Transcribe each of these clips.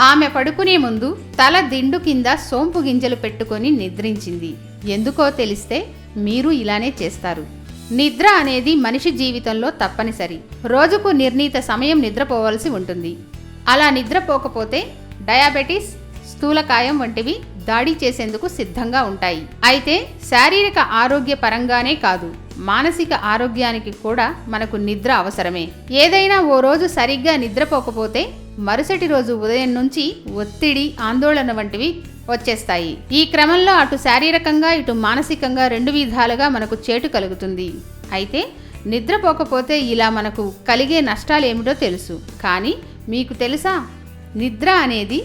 ఆమె పడుకునే ముందు తల దిండు కింద సోంపు గింజలు పెట్టుకొని నిద్రించింది. ఎందుకో తెలిస్తే మీరు ఇలానే చేస్తారు. నిద్ర అనేది మనిషి జీవితంలో తప్పనిసరి. రోజుకు నిర్ణీత సమయం నిద్రపోవలసి ఉంటుంది. అలా నిద్రపోకపోతే డయాబెటీస్ స్థూలకాయం వంటివి దాడి చేసేందుకు సిద్ధంగా ఉంటాయి. అయితే శారీరక ఆరోగ్య పరంగానే కాదు మానసిక ఆరోగ్యానికి కూడా మనకు నిద్ర అవసరమే. ఏదైనా ఓ రోజు సరిగ్గా నిద్రపోకపోతే మరుసటి రోజు ఉదయం నుంచి ఒత్తిడి ఆందోళన వంటివి వచ్చేస్తాయి. ఈ క్రమంలో అటు శారీరకంగా ఇటు మానసికంగా రెండు విధాలుగా మనకు చేటు కలుగుతుంది. అయితే నిద్రపోకపోతే ఇలా మనకు కలిగే నష్టాలు ఏమిటో తెలుసు. కానీ మీకు తెలుసా? నిద్ర అనేది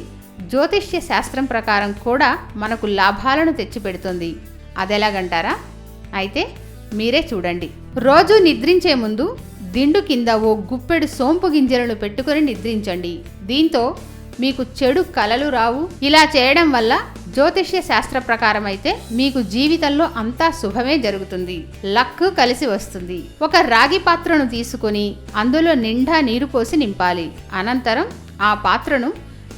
జ్యోతిష్య శాస్త్రం ప్రకారం కూడా మనకు లాభాలను తెచ్చిపెడుతుంది. అదెలాగంటారా? అయితే మీరే చూడండి. రోజు నిద్రించే ముందు దిండు కింద ఓ గుప్పెడు సోంపు గింజలను పెట్టుకొని నిద్రించండి. దీంతో మీకు చెడు కలలు రావు. ఇలా చేయడం వల్ల జ్యోతిష్య శాస్త్ర ప్రకారం అయితే మీకు జీవితంలో అంతా శుభమే జరుగుతుంది. లక్ కలిసి వస్తుంది. ఒక రాగి పాత్రను తీసుకొని అందులో నిండా నీరు పోసి నింపాలి. అనంతరం ఆ పాత్రను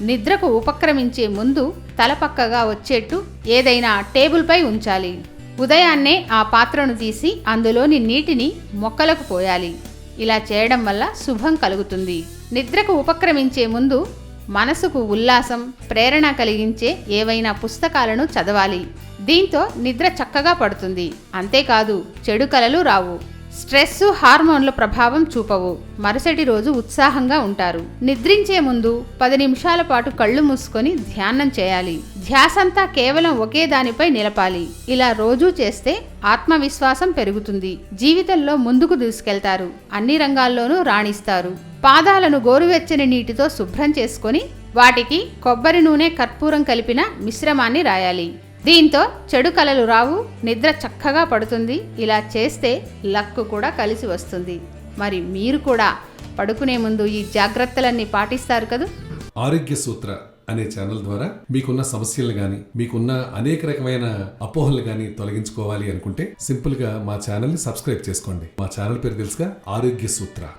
నిద్రకు ఉపక్రమించే ముందు తలపక్కగా వచ్చేట్టు ఏదైనా టేబుల్పై ఉంచాలి. ఉదయాన్నే ఆ పాత్రను తీసి అందులోని నీటిని మొక్కలకు పోయాలి. ఇలా చేయడం వల్ల శుభం కలుగుతుంది. నిద్రకు ఉపక్రమించే ముందు మనసుకు ఉల్లాసం ప్రేరణ కలిగించే ఏవైనా పుస్తకాలను చదవాలి. దీంతో నిద్ర చక్కగా పడుతుంది. అంతేకాదు చెడు కలలు రావు. స్ట్రెస్ హార్మోన్ల ప్రభావం చూపవు. మరుసటి రోజు ఉత్సాహంగా ఉంటారు. నిద్రించే ముందు పది నిమిషాల పాటు కళ్ళు మూసుకొని ధ్యానం చేయాలి. ధ్యాసంతా కేవలం ఒకే దానిపై నిలపాలి. ఇలా రోజూ చేస్తే ఆత్మవిశ్వాసం పెరుగుతుంది. జీవితంలో ముందుకు దూసుకెళ్తారు. అన్ని రంగాల్లోనూ రాణిస్తారు. పాదాలను గోరువెచ్చని నీటితో శుభ్రం చేసుకొని వాటికి కొబ్బరి నూనె కర్పూరం కలిపిన మిశ్రమాన్ని రాయాలి. దీంతో చెడు కలలు రావు నిద్ర చక్కగా పడుతుంది. ఇలా చేస్తే లక్కు కూడా కలిసి వస్తుంది. మరి మీరు కూడా పడుకునే ముందు ఈ జాగ్రత్తలన్నీ పాటిస్తారు కదా? ఆరోగ్య సూత్ర అనే ఛానల్ ద్వారా మీకున్న సమస్యలు గాని మీకున్న అనేక రకమైన అపోహలు గాని తొలగించుకోవాలి అనుకుంటే సింపుల్గా మా ఛానల్ని సబ్స్క్రైబ్ చేసుకోండి. మా ఛానల్ పేరు తెలుసుగా ఆరోగ్య సూత్ర.